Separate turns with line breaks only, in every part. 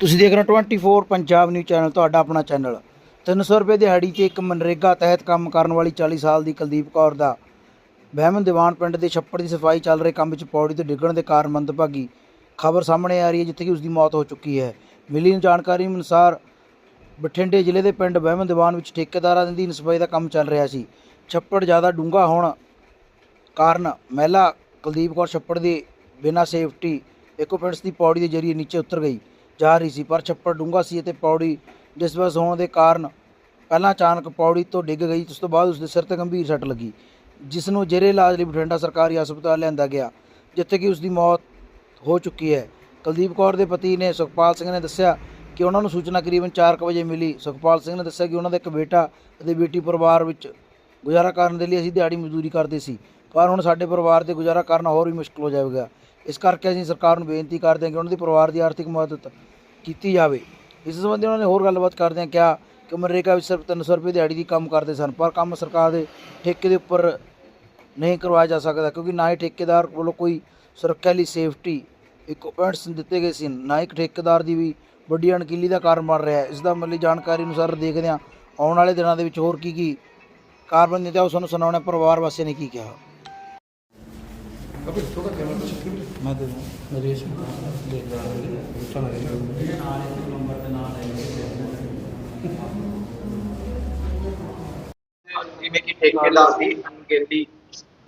ਤੁਸੀਂ ਦੇਖ ਰਹੇ ਹੋ 24 ਪੰਜਾਬ ਨਿਊਜ਼ ਚੈਨਲ ਤੁਹਾਡਾ ਆਪਣਾ ਚੈਨਲ 300 ਰੁਪਏ ਦਿਹਾੜੀ ਤੇ ਇੱਕ ਮਨਰੇਗਾ ਤਹਿਤ ਕੰਮ ਕਰਨ ਵਾਲੀ 40 ਸਾਲ ਦੀ ਕੁਲਦੀਪ ਕੌਰ ਦਾ। ਬਹਿਮਨ ਦੀਵਾਨ ਪਿੰਡ ਦੇ ਛੱਪੜ ਦੀ ਸਫ਼ਾਈ ਚੱਲ ਰਹੇ ਕੰਮ ਵਿੱਚ ਪੌੜੀ ਤੇ ਡਿੱਗਣ ਦੇ ਕਾਰਨ ਮੰਦਭਾਗੀ ਖਬਰ ਸਾਹਮਣੇ ਆ ਰਹੀ ਹੈ, ਜਿੱਥੇ ਕਿ ਉਸ ਦੀ ਮੌਤ ਹੋ ਚੁੱਕੀ ਹੈ। ਮਿਲੀ ਜਾਣਕਾਰੀ ਅਨੁਸਾਰ ਬਠਿੰਡੇ ਜ਼ਿਲ੍ਹੇ ਦੇ ਪਿੰਡ ਬਹਿਮਨ ਦੀਵਾਨ ਵਿੱਚ ਠੇਕੇਦਾਰਾਂ ਦੀ ਅਧੀਨ ਸਫ਼ਾਈ ਦਾ ਕੰਮ ਚੱਲ ਰਿਹਾ ਸੀ। ਛੱਪੜ ਜ਼ਿਆਦਾ ਡੂੰਘਾ ਹੋਣ ਕਾਰਨ ਮਹਿਲਾ ਕੁਲਦੀਪ ਕੌਰ ਛੱਪੜ ਦੀ ਬਿਨਾਂ ਸੇਫਟੀ ਇਕਵਿਪਮੈਂਟਸ ਦੀ ਪੌੜੀ ਦੇ ਜ਼ਰੀਏ ਨੀਚੇ ਉਤਰ ਗਈ। ਜਾ ਰਹੀ ਸੀ, ਪਰ ਛੱਪੜ ਡੂੰਘਾ ਸੀ ਅਤੇ ਪੌੜੀ ਡਿਸਬਸ ਹੋਣ ਦੇ ਕਾਰਨ ਪਹਿਲਾਂ ਅਚਾਨਕ ਪੌੜੀ ਤੋਂ ਡਿੱਗ ਗਈ ਉਸ ਤੋਂ ਬਾਅਦ ਉਸ ਦੇ ਸਿਰ ਤੇ ਗੰਭੀਰ ਸੱਟ ਲੱਗੀ, ਜਿਸ ਨੂੰ ਜੇਰੇ ਇਲਾਜ ਲਈ ਬਠਿੰਡਾ ਸਰਕਾਰੀ ਹਸਪਤਾਲ ਲਿਆਂਦਾ ਗਿਆ, ਜਿੱਥੇ ਕਿ ਉਸ ਦੀ ਮੌਤ ਹੋ ਚੁੱਕੀ ਹੈ। ਕੁਲਦੀਪ ਕੌਰ ਦੇ ਪਤੀ ਨੇ ਸੁਖਪਾਲ ਸਿੰਘ ਨੇ ਦੱਸਿਆ ਕਿ ਉਹਨਾਂ ਨੂੰ ਸੂਚਨਾ ਕਰੀਬਨ 4 ਵਜੇ ਮਿਲੀ। ਸੁਖਪਾਲ ਸਿੰਘ ਨੇ ਦੱਸਿਆ ਕਿ ਉਹਨਾਂ ਦਾ ਇੱਕ ਬੇਟਾ ਅਤੇ ਬੇਟੀ ਪਰਿਵਾਰ ਵਿੱਚ ਗੁਜ਼ਾਰਾ ਕਰਨ ਦੇ ਲਈ ਅਸੀਂ ਦਿਹਾੜੀ ਮਜ਼ਦੂਰੀ ਕਰਦੇ ਸੀ, ਪਰ ਹੁਣ ਸਾਡੇ ਪਰਿਵਾਰ 'ਤੇ ਗੁਜ਼ਾਰਾ ਕਰਨਾ ਹੋਰ ਵੀ ਮੁਸ਼ਕਲ ਹੋ ਜਾਵੇਗਾ। ਇਸ ਕਰਕੇ ਅਸੀਂ ਸਰਕਾਰ ਨੂੰ ਬੇਨਤੀ ਕਰਦੇ ਹਾਂ ਕਿ ਉਹਨਾਂ ਦੇ ਪਰਿਵਾਰ ਦੀ ਆਰਥਿਕ ਮਦਦ ਕੀਤੀ ਜਾਵੇ। ਇਸ ਸੰਬੰਧੀ ਉਹਨਾਂ ਨੇ ਹੋਰ ਗੱਲਬਾਤ ਕਰਦਿਆਂ ਕਿਹਾ ਕਿ ਮਨਰੇਗਾ ਵਿੱਚ ਸਿਰਫ 300 ਰੁਪਏ ਦਿਹਾੜੀ ਦੀ ਕੰਮ ਕਰਦੇ ਸਨ, ਪਰ ਕੰਮ ਸਰਕਾਰ ਦੇ ਠੇਕੇ ਦੇ ਉੱਪਰ ਨਹੀਂ ਕਰਵਾਇਆ ਜਾ ਸਕਦਾ, ਕਿਉਂਕਿ ਨਾ ਹੀ ਠੇਕੇਦਾਰ ਵੱਲੋਂ ਕੋਈ ਸੁਰੱਖਿਆ ਲਈ ਸੇਫਟੀ ਇਕਵਿਪਮੈਂਟਸ ਦਿੱਤੇ ਗਏ ਸੀ, ਨਾ ਹੀ ਠੇਕੇਦਾਰ ਦੀ ਵੀ ਵੱਡੀ ਅਣਕਿੱਲੀ ਦਾ ਕਾਰਨ ਬਣ ਰਿਹਾ ਹੈ। ਇਸ ਦਾ ਮਤਲਬ ਜਾਣਕਾਰੀ ਅਨੁਸਾਰ ਦੇਖਦੇ ਹਾਂ, ਆਉਣ ਵਾਲੇ ਦਿਨਾਂ ਦੇ ਵਿੱਚ ਹੋਰ ਕੀ ਕੀ ਕਾਰਬਨ ਦਿੱਤਾ ਉਹ ਸਾਨੂੰ ਸੁਣਾਉਣਾ ਪਰਿਵਾਰ ਵਾਸੀਆਂ ਨੇ ਕੀ ਕਿਹਾ? ਮੈਂ ਦੇ ਦੂੰ ਨਰੇਸ਼ ਦੇਖ
ਜਿਵੇਂ ਕਿ ਠੇਕੇਦਾਰ ਦੀ ਅਣਗਹਿਲੀ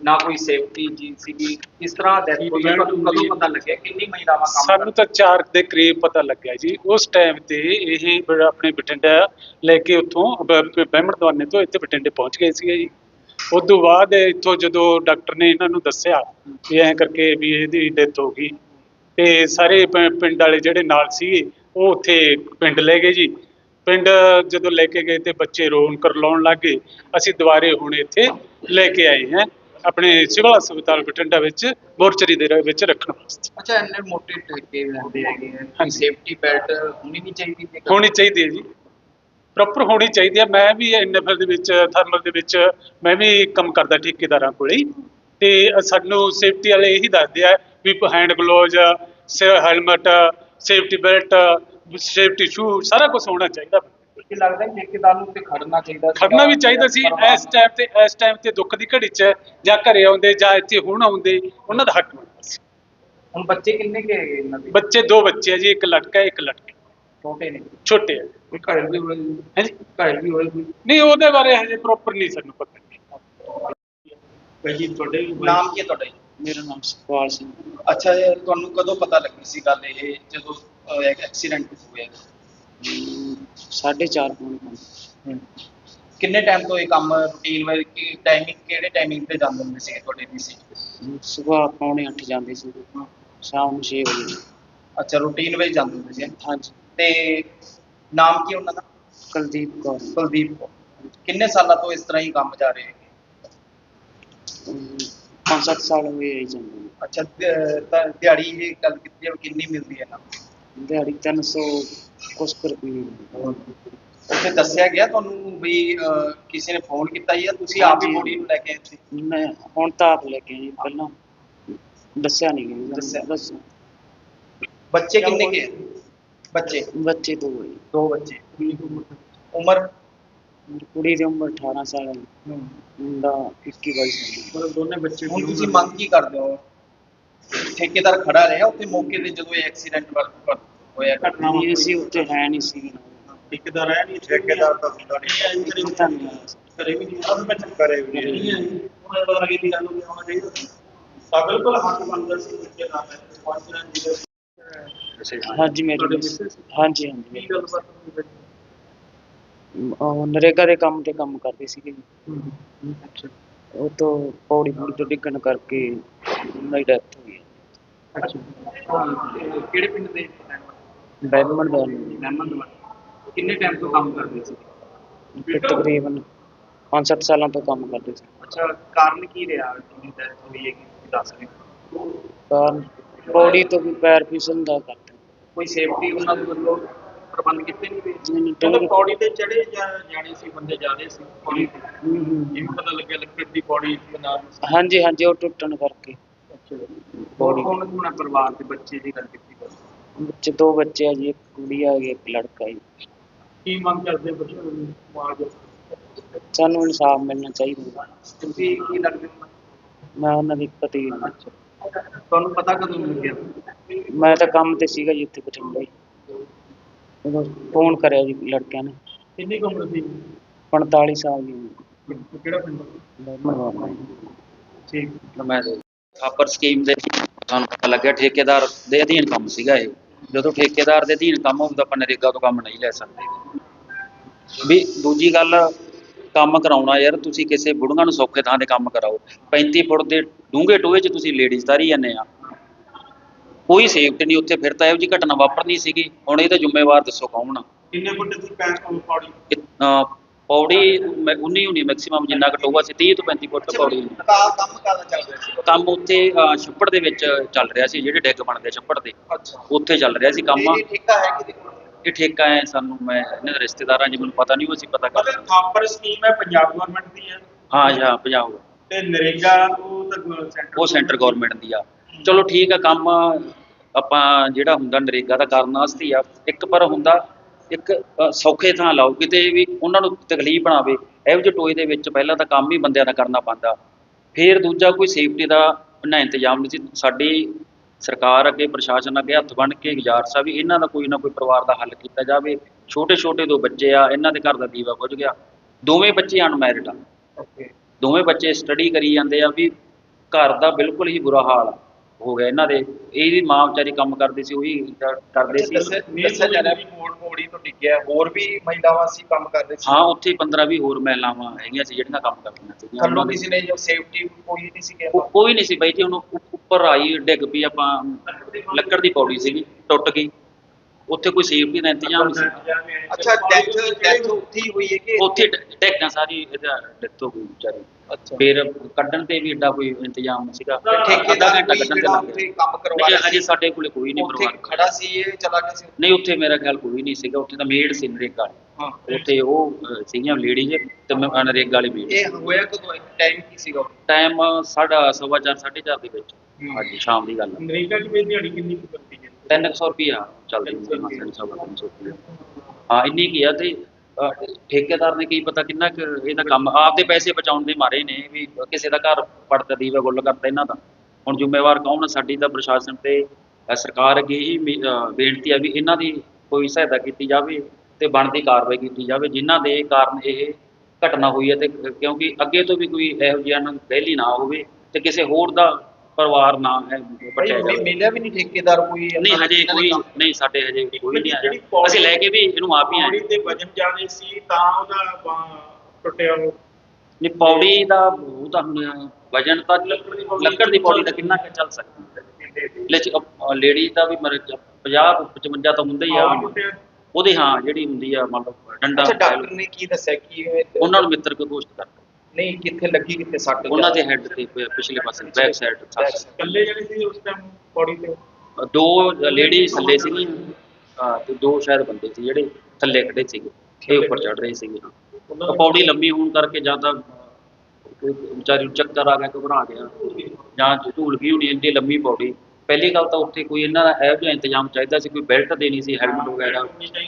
ਨਾ ਕੋਈ ਸੇਫਟੀ ਜੀ ਸੀਗੀ ਇਸ ਤਰ੍ਹਾਂ ਡੈਥ ਹੋਈ? ਹੈ ਤੁਹਾਨੂੰ ਕਦੋਂ ਪਤਾ ਲੱਗਿਆ? ਕਿੰਨੀ ਮਹਿਲਾਵਾਂ ਕੰਮ
ਸਾਨੂੰ ਤਾਂ 4 ਦੇ ਕਰੀਬ ਪਤਾ ਲੱਗਿਆ ਜੀ। ਉਸ ਟਾਈਮ ਤੇ ਇਹ ਆਪਣੇ ਬਠਿੰਡਾ ਲੈ ਕੇ ਉੱਥੋਂ ਬਹਿਮਣ ਦਵਾਨੇ ਤੋਂ ਇੱਥੇ ਬਠਿੰਡੇ ਪਹੁੰਚ ਗਏ ਸੀਗੇ ਜੀ। ਉਸ ਤੋਂ ਬਾਅਦ ਇੱਥੋਂ ਜਦੋਂ ਡਾਕਟਰ ਨੇ ਇਹਨਾਂ ਨੂੰ ਦੱਸਿਆ ਵੀ ਐਂ ਕਰਕੇ ਵੀ ਇਹਦੀ ਡੈਥ ਹੋ ਗਈ ਤੇ ਸਾਰੇ ਪਿੰਡ ਵਾਲੇ ਜਿਹੜੇ ਨਾਲ ਸੀਗੇ ਉਹ ਉੱਥੇ ਪਿੰਡ ਲੈ ਗਏ ਜੀ। ਪਿੰਡ ਜਦੋਂ ਲੈ ਕੇ ਗਏ ਤੇ ਬੱਚੇ ਰੋਣ ਕਰਲਾਉਣ ਲੱਗ ਅਸੀਂ ਦੁਬਾਰੇ ਹੁਣ ਇੱਥੇ ਲੈ ਕੇ ਆਏ ਹਾਂ ਆਪਣੇ ਸਿਵਲ ਹਸਪਤਾਲ ਬਠਿੰਡਾ ਵਿੱਚ ਮੋਰਚਰੀ ਦੇ ਵਿੱਚ ਰੱਖਣ ਵਾਸਤੇ।
ਅੱਛਾ ਇੰਨੇ ਮੋਟੇ ਠੇਕੇ ਲੈਂਦੇ ਹੈਗੇ ਸੇਫਟੀ ਬੈਲਟ ਹੋਣੀ ਨਹੀਂ ਚਾਹੀਦੀ
ਹੋਣੀ ਚਾਹੀਦੀ ਹੈ ਜੀ। ਪ੍ਰੋਪਰ ਹੋਣੀ ਚਾਹੀਦੀ ਹੈ। ਮੈਂ ਵੀ ਐਨਐਫਐਲ ਦੇ ਵਿੱਚ ਥਰਮਲ ਦੇ ਵਿੱਚ ਮੈਂ ਵੀ ਕੰਮ ਕਰਦਾ ਠੇਕੇਦਾਰਾਂ ਕੋਲੇ। ਤੇ ਸਾਨੂੰ ਸੇਫਟੀ ਵਾਲੇ ਇਹੀ ਦੱਸਦੇ ਆ ਵੀ hand gloves helmet safety belt safety shoe ਸਾਰਾ ਕੁਝ ਹੋਣਾ ਚਾਹੀਦਾ।
ਕਿ ਲੱਗਦਾ ਠੇਕੇਦਾਰ ਨੂੰ ਤੇ ਖੜਨਾ ਚਾਹੀਦਾ।
ਖੜਨਾ ਵੀ ਚਾਹੀਦਾ ਸੀ। ਇਸ ਟਾਈਮ ਤੇ ਇਸ ਟਾਈਮ ਤੇ ਦੁੱਖ ਦੀ ਘੜੀ 'ਚ ਜਾਂ ਘਰੇ ਆਉਂਦੇ ਜਾਂ ਇੱਥੇ ਹੁਣ ਆਉਂਦੇ ਉਹਨਾਂ ਦਾ ਹੱਕ ਬਣਦਾ ਸੀ।
ਹੁਣ ਬੱਚੇ ਕਿੰਨੇ ਕੇ ਇਹਨਾਂ ਦੇ?
ਬੱਚੇ ਦੋ ਬੱਚੇ ਆ ਜੀ ਇੱਕ ਲੜਕਾ ਇੱਕ ਲੜਕੀ।
ਛੋਟੇ ਨੇ।
ਛੋਟੇ ਆ।
ਕੋਈ ਘਰ ਵੀ ਹੋਏ
ਹੈ ਜੀ?
ਘਰ ਵੀ ਹੋਏ ਕੋਈ
ਨਹੀਂ ਉਹਦੇ ਬਾਰੇ ਹਜੇ ਪ੍ਰੋਪਰ ਨਹੀਂ ਸਾਨੂੰ ਪਤਾ।
ਭਾਜੀ ਤੁਹਾਡੇ ਨਾਮ ਕੀ ਹੈ ਤੁਹਾਡਾ ਜੀ?
ਮੇਰਾ ਨਾਮ ਸੁਖਪਾਲ ਸਿੰਘ।
ਅੱਛਾ ਇਹ ਤੁਹਾਨੂੰ ਕਦੋਂ ਪਤਾ ਲੱਗੀ ਸੀ ਗੱਲ ਇਹ ਜਦੋਂ ਐਕਸੀਡੈਂਟ ਹੋਇਆ?
ਸਾਢੇ ਚਾਰ ਪੌਣੇ
ਕਿੰਨੇ ਟਾਈਮ ਤੋਂ ਇਹ ਕੰਮ ਰੂਟੀਨ ਵਿੱਚ ਕੀ ਟਾਈਮਿੰਗ ਕਿਹੜੇ ਟਾਈਮਿੰਗ ਤੇ ਜਾਂਦੇ ਹੁੰਦੇ ਸੀਗੇ ਤੁਹਾਡੇ ਡੀਸੀ
ਪੰਜ ਸਵੇਰ ਪੌਣੇ 8 ਜਾਂਦੇ ਸੀ। ਸ਼ਾਮ ਨੂੰ 6 ਵਜੇ।
ਅੱਛਾ ਰੂਟੀਨ ਵਿੱਚ ਜਾਂਦੇ ਹੁੰਦੇ ਸੀ।
ਹਾਂਜੀ।
ਤੇ ਨਾਮ ਕੀ ਉਹਨਾਂ ਦਾ?
ਕੁਲਦੀਪ ਕੌਰ।
ਕੁਲਦੀਪ ਕੌਰ। ਕਿੰਨੇ ਸਾਲਾਂ ਤੋਂ ਇਸ ਤਰ੍ਹਾਂ ਹੀ ਕੰਮ ਜਾ ਰਹੇ ਹੈਗੇ?
ਪੰਜ ਸੱਤ ਸਾਲ ਹੋਏ ਆਈ ਜਾਂਦੇ ਨੇ।
ਅੱਛਾ ਤਾਂ ਦਿਹਾੜੀ ਇਹ ਗੱਲ ਕੀਤੀ ਜਾਵੇ ਕਿੰਨੀ ਮਿਲਦੀ ਹੈ ਨਾ?
ਦਿਹਾੜੀ 300 ਕੁਛ ਕੁ ਰੁਪਏ
ਉੱਥੇ ਦੱਸਿਆ ਗਿਆ ਤੁਹਾਨੂੰ ਵੀ ਅਹ, ਕਿਸੇ ਨੇ ਫੋਨ ਕੀਤਾ ਜਾਂ ਤੁਸੀਂ ਆਪ ਹੀ
ਹਾਂਜੀ।
ਬੋਡੀ ਨੂੰ ਲੈ ਕੇ ਆਏ ਸੀ?
ਮੈਂ ਹੁਣ ਤਾਂ ਆਪ ਲੈ ਕੇ ਆਈ ਪਹਿਲਾਂ। ਦੱਸਿਆ ਨਹੀਂ ਗਿਆ
ਦੱਸਿਆ। ਬੱਚੇ ਕਿੰਨੇ ਕੇ ਬੱਚੇ?
ਬੱਚੇ ਦੋ ਹੋਏ
ਦੋ ਬੱਚੇ। ਉਮਰ
ਕੁੜੀ ਦੀ ਉਮਰ 18 ਸਾਲ ਹੈ ਮੁੰਡਾ 21 22 ਸਾਲ
ਮਤਲਬ ਦੋਨੇ ਬੱਚੇ ਹੁਣ ਤੁਸੀਂ ਮੰਗ ਕੀ ਕਰਦੇ ਹੋ? ਠੇਕੇਦਾਰ ਖੜਾ ਰਿਹਾ ਉੱਥੇ ਮੌਕੇ ਤੇ ਜਦੋਂ ਇਹ ਐਕਸੀਡੈਂਟ ਹੋਇਆ ਘਟਨਾ
ਨਹੀਂ ਅਸੀਂ ਉੱਥੇ ਹੈ ਨਹੀਂ ਸੀ।
ਠੇਕੇਦਾਰ ਹੈ ਨਹੀਂ ਠੇਕੇਦਾਰ ਤਾਂ ਹੁੰਦਾ
ਪਤਾ ਨਹੀਂ।
ਕਰੇ ਵੀ ਨਹੀਂ। ਉਹ ਮੈਂ ਕਰੇ ਵੀ ਨਹੀਂ ਉਹਨਾਂ ਪਤਾ ਲੱਗੀ ਦੀ ਗੱਲ ਨੂੰ ਆਉਣਾ ਚਾਹੀਦਾ ਤਾਂ ਬਿਲਕੁਲ ਹੱਕ ਬਣਦਾ ਸੀ ਠੇਕੇਦਾਰ ਦਾ ਕੌਨਫੀਡੈਂਸ ਜੀ
ਹਾਂਜੀ ਮੇਰੇ
ਤੁਹਾਡੇ
ਮਿਸ-
ਮਿਸਿਸ?
ਹਾਂਜੀ
ਕੀ
ਹਾਂਜੀ
ਗੱਲ ਬਾਤ ਹੋਈ
ਉਹ ਨਰੇਗਾ ਦੇ ਕੰਮ ਤੇ ਕੰਮ ਕਰਦੇ ਸੀਗੇ ਜੀ।
ਹੂੰ ਅੱਛਾ।
ਉਹ ਤੋਂ ਪੌੜੀ ਪੌੜੀ ਤੋਂ ਡਿੱਗਣ ਕਰਕੇ ਦੀ ਡੈਥ ਹੋ। ਗਈ
ਅੱਛਾ। ਹਾਂ, ਕਿਹੜੇ ਪਿੰਡ ਦੇ?
ਬੈਡਮੰਡ ਦਾ।
ਮਹਿਮਦ ਕਿੰਨੇ ਟਾਈਮ ਤੋਂ ਕੰਮ ਕਰਦੇ ਸੀ?
ਤਕਰੀਬਨ 5-7 ਸਾਲਾਂ ਤੋਂ ਕੰਮ ਕਰਦੇ ਸੀ।
ਅੱਛਾ ਕਾਰਨ ਕੀ ਰਿਹਾ? ਕਿ ਡੈਥ ਹੋਈ ਹੈ? ਕਿ ਦੱਸ ਰਹੇ
ਕਾਰਨ ਪੌੜੀ ਤੋਂ ਵੀ ਪੈਰ ਫਿਸਲਣ ਦਾ ਕਰਦੇ
ਕੋਈ ਸੇਫਟੀ ਉਹਨਾਂ ਦੇ ਵੱਲੋਂ ਪ੍ਰਬੰਧ ਕੀਤੇ ਨਹੀਂ ਗਏ
ਟੰਗ-
ਪੌੜੀ ਤੇ ਚੜੇ ਜਾਂ ਜਾਣੇ ਸੀ ਬੰਦੇ ਜਾਦੇ ਸੀ ਪੌੜੀ ਤੇ?
ਹੂੰ, ਹੂੰ।
ਇਹ ਪਤਾ ਲੱਗਿਆ ਲੱਕੜ ਦੀ ਪੌੜੀ ਬਣਾ
ਹਾਂਜੀ ਹਾਂਜੀ ਉਹ ਟੁੱਟਣ ਕਰਕੇ।
ਪਰਿਵਾਰ ਦੇ ਬੱਚੇ ਦੀ ਗੱਲ ਕੀਤੀ ਬਸ?
ਬੱਚੇ ਦੋ ਬੱਚੇ ਆ ਜੀ ਇੱਕ ਕੁੜੀ ਆ ਜੀ ਇੱਕ ਲੜਕਾ ਜੀ।
ਕੀ ਮੰਗ ਕਰਦੇ ਬੱਚੇ
ਸਾਨੂੰ ਇਨਸਾਫ ਮਿਲਣਾ ਚਾਹੀਦਾ
ਤੁਸੀਂ ਕੀ ਲੱਗਦੇ
ਮੈਂ ਉਹਨਾਂ ਦੀ ਪਤੀ
ਤੁਹਾਨੂੰ ਪਤਾ ਕਦੋਂ ਲੱਗਿਆ
ਮੈਂ ਤਾਂ ਕੰਮ ਤੇ ਸੀਗਾ ਜੀ ਇੱਥੇ ਬਠਿੰਡੇ ਉਦੋਂ ਫੋਨ ਕਰਿਆ ਜੀ ਲੜਕਿਆਂ ਨੇ।
ਕਿੰਨੀ ਕੁ ਉਮਰ ਸੀ?
45 ਸਾਲ ਦੀ। ਉਮਰ।
ਕਿਹੜਾ ਪਿੰਡ?
ਧੰਨਵਾਦ।
ਠੀਕ।
ਮੈਂ ਥਾਪਰ ਸਕੀਮ ਦੇ ਸਾਨੂੰ ਪਤਾ ਲੱਗਿਆ ਠੇਕੇਦਾਰ ਦੇ ਅਧੀਨ ਕੰਮ ਸੀਗਾ ਇਹ। ਜਦੋਂ ਠੇਕੇਦਾਰ ਦੇ ਅਧੀਨ ਕੰਮ ਹੁੰਦਾ ਆਪਾਂ ਨਰੇਗਾ ਤੋਂ ਕੰਮ ਨਹੀਂ ਲੈ ਸਕਦੇ। ਵੀ ਦੂਜੀ ਗੱਲ ਕੰਮ ਕਰਾਉਣਾ ਯਾਰ ਤੁਸੀਂ ਕਿਸੇ ਬੁੜੀਆਂ ਨੂੰ ਸੌਖੇ ਥਾਂ ਤੇ ਕੰਮ ਕਰਾਓ। 35 ਫੁੱਟ ਦੇ ਡੂੰਘੇ ਟੋਏ 'ਚ ਤੁਸੀਂ ਲੇਡੀਜ਼ ਤਾਰੀ ਜਾਂਦੇ ਆ। ਕੋਈ ਸੇਫਟੀ ਨਹੀਂ ਉੱਥੇ ਫਿਰ ਤਾਂ ਇਹੋ ਜਿਹੀ ਘਟਨਾ ਵਾਪਰਨੀ ਸੀਗੀ। ਹੁਣ ਇਹਦਾ ਜ਼ਿੰਮੇਵਾਰ ਦੱਸੋ ਕੌਣ ਆ।
ਕਿੰਨੇ ਫੁੱਟ ਸੀ ਪੈਂਚ ਤੋਂ ਪੌੜੀ?
ਇਹ, ਅਹ, ਪੌੜੀ ਮੈਂ 19 ਹੋਣੀ ਮੈਕਸਿਮਮ ਜਿੰਨਾ ਕੁ ਟੋਆ ਸੀ 30 ਤੋਂ 35 ਫੁੱਟ ਪੌੜੀ। ਹੋਣੀ।
ਕੰਮ ਕਾਹਦਾ ਚੱਲ ਰਿਹਾ ਸੀ।
ਕੰਮ ਉੱਥੇ ਅਹ, ਛੱਪੜ ਦੇ ਵਿੱਚ ਚੱਲ ਰਿਹਾ ਸੀ ਜਿਹੜੇ ਡਿੱਗ ਬਣਦੇ ਛੱਪੜ ਦੇ।
ਅੱਛਾ।
ਉੱਥੇ ਚੱਲ ਰਿਹਾ ਸੀ ਕੰਮ।
ਇਹ ਠੇਕਾ ਹੈ ਕਿਹਦੇ ਕੋਲ?
ਇਹ ਠੇਕਾ ਹੈ ਸਾਨੂੰ ਮੈਂ ਇਹਨਾਂ ਦੇ ਰਿਸ਼ਤੇਦਾਰਾਂ ਜੀ ਮੈਨੂੰ ਪਤਾ ਨਹੀਂ ਉਹ ਅਸੀਂ ਪਤਾ ਕਰ
ਮਤਲਬ ਥਾਪਰ ਸਕੀਮ ਹੈ ਪੰਜਾਬ ਗਵਰਨਮੈਂਟ ਦੀ ਹੈ।
ਹਾਂ ਜੀ ਹਾਂ ਪੰਜਾਬ।
ਤੇ ਨਰੇਗਾ ਉਹ ਤਾਂ ਸੈਂਟਰ
ਉਹ ਸੈਂਟਰ ਗਵਰਨਮੈਂਟ ਦੀ ਆ। ਚਲੋ ਠੀਕ ਆ ਕੰਮ ਆਪਾਂ ਜਿਹੜਾ ਹੁੰਦਾ ਨਰੇਗਾ ਦਾ ਕਰਨ ਵਾਸਤੇ ਹੀ ਆ। ਇੱਕ ਪਰ ਹੁੰਦਾ ਇੱਕ ਅ, ਸੌਖੇ ਥਾਂ ਲਾਓ ਕਿਤੇ ਵੀ ਉਹਨਾਂ ਨੂੰ ਤਕਲੀਫ ਆਵੇ। ਇਹੋ ਜਿਹੇ ਟੋਏ ਦੇ ਵਿੱਚ ਪਹਿਲਾਂ ਤਾਂ ਕੰਮ ਹੀ ਬੰਦਿਆਂ ਦਾ ਕਰਨਾ ਪੈਂਦਾ। ਫਿਰ ਦੂਜਾ ਕੋਈ ਸੇਫਟੀ ਦਾ ਨਾ ਇੰਤਜ਼ਾਮ ਨਹੀਂ ਸੀ। ਸਾਡੀ ਸਰਕਾਰ ਅੱਗੇ ਪ੍ਰਸ਼ਾਸਨ ਅੱਗੇ ਹੱਥ ਬੰਨ੍ਹ ਕੇ ਗੁਜ਼ਾਰਿਸ਼ ਆ ਵੀ ਇਹਨਾਂ ਦਾ ਕੋਈ ਨਾ ਕੋਈ ਪਰਿਵਾਰ ਦਾ ਹੱਲ ਕੀਤਾ ਜਾਵੇ। ਛੋਟੇ ਛੋਟੇ ਦੋ ਬੱਚੇ ਆ ਇਹਨਾਂ ਦੇ ਘਰ ਦਾ ਦੀਵਾ ਬੁਝ ਗਿਆ। ਦੋਵੇਂ ਬੱਚੇ ਅਨਮੈਰਿਡ ਆ।
ਓਕੇ
ਦੋਵੇਂ ਬੱਚੇ ਸਟੱਡੀ ਕਰੀ ਜਾਂਦੇ ਆ ਵੀ ਘਰ ਦਾ ਬਿਲਕੁਲ ਹੀ ਬੁਰਾ ਹਾਲ ਹੋ ਗਿਆ। ਇਹਨਾਂ ਦੇ ਇਹਦੀ ਮਾਂ ਵਿਚਾਰੀ ਕੰਮ ਕਰਦੀ ਸੀ ਉਹੀ ਕਰਦੇ ਸੀ।
ਦੱਸਿਆ ਜਾ ਰਿਹਾ ਵੀ ਮੋੜ ਮੋੜੀ ਤੋਂ ਡਿੱਗਿਆ। ਹੋਰ ਵੀ ਮਹਿਲਾਵਾਂ ਸੀ ਕੰਮ ਕਰ ਰਹੇ ਸੀ।
ਹਾਂ ਉੱਥੇ 15 20 ਹੋਰ ਮਹਿਲਾਵਾਂ ਹੈਗੀਆਂ ਸੀ ਜਿਹੜੀਆਂ ਕੰਮ ਕਰਦੀਆਂ ਸੀਗੀਆਂ
ਥੱਲੋਂ
ਦੀ-
ਕਿਸੇ ਨੇ ਜੋ ਸੇਫਟੀ ਕੋਈ ਨਹੀਂ ਸੀ
ਉਹ- ਕੋਈ ਨਹੀਂ ਸੀ ਬਾਈ ਜੀ ਉਹਨੂੰ ਉ- ਉੱਪਰ ਆਈ ਡਿੱਗ ਪਈ ਆਪਾਂ। ਲੱਕੜ ਦੀ ਪੌੜੀ ਸੀਗੀ ਟੁੱਟ ਗਈ। ਉੱਥੇ ਕੋਈ ਸੇਫਟੀ ਦਾ ਇੰਤਜ਼ਾਮ ਨਹੀਂ ਸੀ।
ਅੱਛਾ ਡੈਥ ਡੈਥ ਉੱਥੇ ਹੀ ਹੋਈ ਹੈ ਕਿ
ਉੱਥੇ ਡ- ਡਿੱਗਾਂ ਸਾਰੀ ਇਹਦਾ ਡੈਥ ਹੋ ਗਈ ਵਿਚਾਰੀ। ਫਿਰ ਕੱਢਣ ਤੇ ਵੀ ਏਡਾ ਕੋਈ ਇੰਤਜ਼ਾਮ ਨਹੀਂ ਸੀਗਾ। ਅੱਧਾ
ਠੇਕੇਦਾਰ
ਘੰਟਾ ਕੱਢਣ ਤੇ ਲੱਗ ਗਿਆ।
ਕੰਮ ਕਰਵਾ ਰਿਹਾ
ਹਜੇ
ਸੀ।
ਸਾਡੇ ਕੋਲੇ ਕੋਈ ਨਹੀਂ
ਉੱਥੇ
ਪਰਿਵਾਰ।
ਖੜਾ ਸੀ ਇਹ ਚਲਾ ਗਿਆ ਸੀ?
ਨਹੀਂ ਉੱਥੇ ਮੇਰਾ ਖਿਆਲ ਕੋਈ ਨਹੀਂ ਸੀਗਾ। ਉੱਥੇ ਤਾਂ ਮੇਡ ਸੀ ਨਰੇਗਾ ਵਾਲੀ।
ਹਾਂ।
ਉੱਥੇ ਉਹ ਸੀਗੀਆਂ ਲੇਡੀਜ਼ ਤੇ ਮੈਂ ਨਰੇਗਾ ਵਾਲੀ ਮੇਡ
ਇਹ ਹੋਇਆ ਕਦੋਂ? ਟਾਈਮ ਕੀ ਸੀਗਾ?
ਟਾਈਮ ਸਾਡਾ ਸਵਾ ਚਾਰ ਸਾਢੇ ਚਾਰ ਦੇ ਵਿੱਚ।
ਹੂੰ।
ਅੱਜ ਸ਼ਾਮ ਦੀ ਗੱਲ
ਨਰੇਗਾ ਦੀ ਦਿਹਾੜੀ ਕਿੰਨੀ ਕੁ ਕਰਦੀ ਹੈ?
300 ਰੁਪਿਆ ਚੱਲਦੀ ਸੀ ਹਾਂ 300 ਰੁਪਿਆ ਹਾਂ ਇੰਨੀ ਕੀ ਆ ਤੇ ਠੇਕੇਦਾਰ ਨੇ ਕੀ ਪਤਾ ਕਿੰਨਾ ਕੁ ਇਹਦਾ ਕੰਮ, ਆਪਦੇ ਪੈਸੇ ਬਚਾਉਣ ਦੇ ਮਾਰੇ ਨੇ ਵੀ ਕਿਸੇ ਦਾ ਘਰ ਪੜਦਾ ਦੀਵਾ ਗੁੱਲ ਕਰਦਾ ਇਹਨਾਂ ਦਾ। ਹੁਣ ਜ਼ਿੰਮੇਵਾਰ ਕੌਣ ਸਾਡੀ ਤਾਂ ਪ੍ਰਸ਼ਾਸਨ ਤੇ ਸਰਕਾਰ ਅੱਗੇ ਹੀ ਬੇਨਤੀ ਆ ਵੀ ਇਹਨਾਂ ਦੀ ਕੋਈ ਸਹਾਇਤਾ ਕੀਤੀ ਜਾਵੇ ਤੇ ਬਣਦੀ ਕਾਰਵਾਈ ਕੀਤੀ ਜਾਵੇ, ਜਿਨ੍ਹਾਂ ਦੇ ਕਾਰਨ ਇਹ ਘਟਨਾ ਹੋਈ ਹੈ ਤੇ ਕਿਉਂਕਿ ਅੱਗੇ ਤੋਂ ਵੀ ਕੋਈ ਇਹੋ ਜਿਹਾ ਨਾ ਪਹਿਲੀ ਨਾ ਹੋਵੇ ਤੇ ਕਿਸੇ ਹੋਰ ਦਾ ਪਰਿਵਾਰ ਨਾ ਹੈ ਜਾਵੇ
ਮਿਲਿਆ ਵੀ ਨਹੀਂ ਠੇਕੇਦਾਰ ਕੋਈ
ਨਹੀਂ ਹਜੇ ਕੋਈ? ਨਹੀਂ ਸਾਡੇ ਹਜੇ ਕੋਈ ਨਹੀਂ ਆਇਆ। ਅਸੀਂ ਲੈ ਕੇ ਵੀ ਇਹਨੂੰ ਆਪ ਹੀ ਆਏ।
ਤੇ ਵਜਨ ਜ਼ਿਆਦੇ ਸੀ ਤਾਂ ਉਹਦਾ ਟੁੱਟਿਆ ਉਹ।
ਨਹੀਂ ਪੌੜੀ ਦਾ ਉਹ ਤਾਂ ਹੁਣ ਵਜਨ ਤਾਂ ਲੱਕੜ ਦੀ ਪੌੜੀ ਦਾ ਕਿੰਨਾ ਕੁ ਚੱਲ ਸਕਦੀ ਹੈ? ਲੇਡੀ ਦਾ ਵੀ ਮਰ 50 55 ਤਾਂ ਹੁੰਦਾ ਹੀ ਆ। ਉਹਦੇ ਹਾਂ ਜਿਹੜੀ ਹੁੰਦੀ ਆ ਮੰਨ ਲਓ ਡੰਡਾ
ਅੱਛਾ ਡਾਕਟਰ ਨੇ ਕੀ ਦੱਸਿਆ ਕਿ
ਉਹਨਾਂ ਨੂੰ ਮਿੱਤਰ ਕੋ ਦੋਸਤ ਕਰਤਾ।
ਨਹੀਂ ਕਿੱਥੇ ਲੱਗੀ ਕਿੱਥੇ ਸੱਟ
ਉਹਨਾਂ ਦੇ ਹੈੱਡ ਤੇ ਪ- ਪਿਛਲੇ ਪਾਸੇ ਬੈਕ ਸਾਈਡ
ਇਕੱਲੇ ਜਿਹੜੇ ਸੀ ਉਸ ਟਾਈਮ ਪੌੜੀ ਤੇ?
ਦੋ ਲੇਡੀ ਥੱਲੇ ਸੀਗੀਆਂ ਹਾਂ, ਤੇ ਦੋ ਸ਼ਾਇਦ ਬੰਦੇ ਸੀ ਜਿਹੜੇ ਥੱਲੇ ਖੜੇ ਸੀਗੇ ਇਹ ਉੱਪਰ ਚੜ ਰਹੇ ਸੀਗੇ। ਹਾਂ ਤਾਂ ਪੌੜੀ ਲੰਮੀ ਹੋਣ ਕਰਕੇ ਜਾਂ ਤਾਂ ਵਿਚਾਰੀ ਨੂੰ ਚੱਕਰ ਆ ਗਿਆ ਘਬਰਾ ਗਿਆ। ਜਾਂ ਝੂਲ ਗਈ ਹੋਣੀ ਇੰਨੀ ਲੰਮੀ ਪੌੜੀ ਪਹਿਲੀ ਗੱਲ ਤਾਂ ਉੱਥੇ ਕੋਈ ਇਹਨਾਂ ਦਾ ਇਹੋ ਜਿਹਾ ਇੰਤਜ਼ਾਮ ਚਾਹੀਦਾ ਸੀ ਕੋਈ ਬੈਲਟ ਦੇਣੀ ਸੀ ਹੈਲਮਟ ਵਗੈਰਾ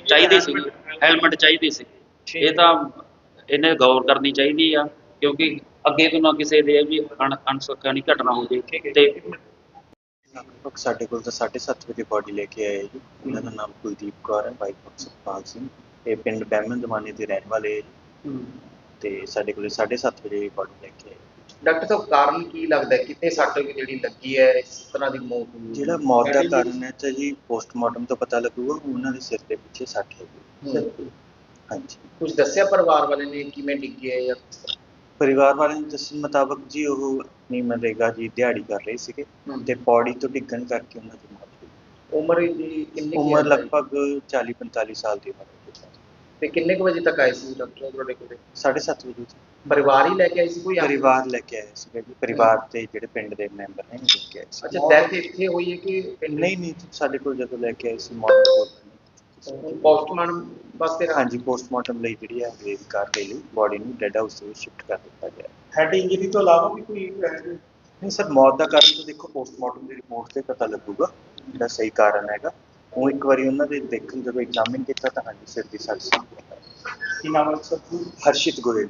ਚਾਹੀਦੀ ਸੀ ਹੈਲਮਟ ਚਾਹੀਦੀ ਸੀ। ਇਹ ਤਾਂ ਇਹਨੇ ਗੌਰ ਕਰਨੀ ਚਾਹੀਦੀ ਆ। ਕਿਉਂਕਿ ਅੱਗੇ ਤੋਂ ਨਾ ਕਿਸੇ ਦੇ ਵੀ ਅਣ ਅਣਸੁਖਾਣੀ ਘਟਨਾ ਹੋ ਜੇ ਤੇ
ਲਗਭਗ ਸਾਡੇ ਕੋਲ ਤਾਂ 7:30 ਵਜੇ ਬੋਡੀ ਲੈ ਕੇ ਆਏ ਜੀ ਇਹਨਾਂ ਦਾ ਨਾਮ ਕੁਲਦੀਪ ਕੌਰ ਹੈ ਵਾਈਫ ਆਫ ਸੁਖਪਾਲ ਸਿੰਘ ਇਹ ਪਿੰਡ ਬਹਿਮਨ ਦਮਾਨੇ ਦੇ ਰਹਿਣ ਵਾਲੇ ਹੈ ਜੀ। ਤੇ ਸਾਡੇ ਕੋਲ 7:30 ਵਜੇ ਬੋਡੀ ਲੈ ਕੇ ਆਏ
ਡਾਕਟਰ ਸਾਹਿਬ ਕਾਰਨ ਕੀ ਲੱਗਦਾ ਹੈ? ਕਿਤੇ ਸੱਟ ਜਿਹੜੀ ਲੱਗੀ ਹੈ ਇਸ ਤਰ੍ਹਾਂ ਦੀ ਮੌਤ ਹੋਈ ਹੈ?
ਜਿਹੜਾ ਮੌਤ ਦਾ ਕਾਰਨ ਹੈ ਤਾਂ ਜੀ ਪੋਸਟਮਾਰਟਮ ਤੋਂ ਪਤਾ ਲੱਗੂਗਾ ਉਹਨਾਂ ਦੇ ਸਿਰ ਦੇ ਪਿੱਛੇ ਸੱਟ ਹੈਗੀ
ਹੂੰ।
ਹਾਂਜੀ
ਕੁਝ ਦੱਸਿਆ ਪਰਿਵਾਰ ਵਾਲੇ ਨੇ ਕਿਵੇਂ ਡਿੱਗੀ ਹੈ ਜਾਂ ਕਿਸ ਤਰ੍ਹਾਂ?
ਪਰਿਵਾਰ ਵਾਲਿਆਂ ਦੇ ਦੱਸਣ ਮੁਤਾਬਕ ਜੀ ਉਹ ਆਪਣੀ ਮਨਰੇਗਾ ਦੀ ਦਿਹਾੜੀ ਕਰ ਰਹੇ ਸੀਗੇ
ਹੂੰ।
ਤੇ ਪੌੜੀ ਤੋਂ ਡਿੱਗਣ ਕਰਕੇ ਉਹਨਾਂ ਦੀ ਮੌਤ ਹੋਈ
ਉਮਰ ਦੀ ਕਿੰਨੀ ਕੁ
ਉਮਰ
ਹੈ?
ਲਗਭਗ 40-45 ਸਾਲ ਦੀ ਉਮਰ ਹੈ
ਤੇ ਕਿੰਨੇ ਕੁ ਵਜੇ ਤੱਕ ਆਏ ਸੀ ਡਾਕਟਰ ਤੁਹਾਡੇ ਕੋਲ
7:30 ਵਜੇ ਜੀ।
ਪਰਿਵਾਰ ਹੀ ਲੈ ਕੇ ਆਏ ਸੀ ਕੋਈ?
ਪਰਿਵਾਰ ਲੈ ਕੇ ਆਏ ਸੀਗੇ ਜੀ ਪਰਿਵਾਰ ਦੇ ਜਿਹੜੇ ਪਿੰਡ ਦੇ ਮੈਂਬਰ ਨੇ ਉਹ ਲੈ ਕੇ ਆਏ ਸੀ
ਅੱਛਾ ਡੈਥ ਇੱਥੇ ਹੋਈ ਹੈ ਕਿ ਪਿੰਡ
ਨਹੀਂ ਨਹੀਂ ਸਾਡੇ ਕੋਲ ਜਦੋਂ ਲੈ ਕੇ ਆਏ ਸੀ ਮਾਰਨਿੰਗ
ਪੋਸਟਮਾਰਟਮ ਵਾਸਤੇ
ਹਾਂਜੀ ਪੋਸਟਮਾਰਟਮ ਲਈ ਜਿਹੜੀ ਹੈ ਵੇਟ ਕਰ ਦੇ ਲਈ ਬੋਡੀ ਨੂੰ ਡੈਡ ਹਾਊਸ ਵਿੱਚ ਸ਼ਿਫਟ ਕਰ ਦਿੱਤਾ ਗਿਆ
ਹੈਡ ਇੰਜਰੀ ਤੋਂ ਇਲਾਵਾ ਵੀ ਕੋਈ
ਨਹੀਂ ਸਰ ਮੌਤ ਦਾ ਕਾਰਨ ਤਾਂ ਦੇਖੋ ਪੋਸਟਮਾਰਟਮ ਦੀ ਰਿਪੋਰਟ ਤੇ ਪਤਾ ਲੱਗੂਗਾ ਜਿਹੜਾ ਸਹੀ ਕਾਰਨ ਹੈਗਾ। ਉਹ ਇੱਕ ਵਾਰੀ ਉਹਨਾਂ ਦੇ ਦੇਖਣ ਜਦੋਂ ਐਗਜ਼ਾਮਿਨ ਕੀਤਾ ਤਾਂ ਹਾਂਜੀ ਸਿਰ ਦੀ ਸੱਟ ਸੀ।
ਕੀ ਨਾਮ ਹੈ ਸਰ?
ਹਰਸ਼ਿਤ ਗੋਇਲ।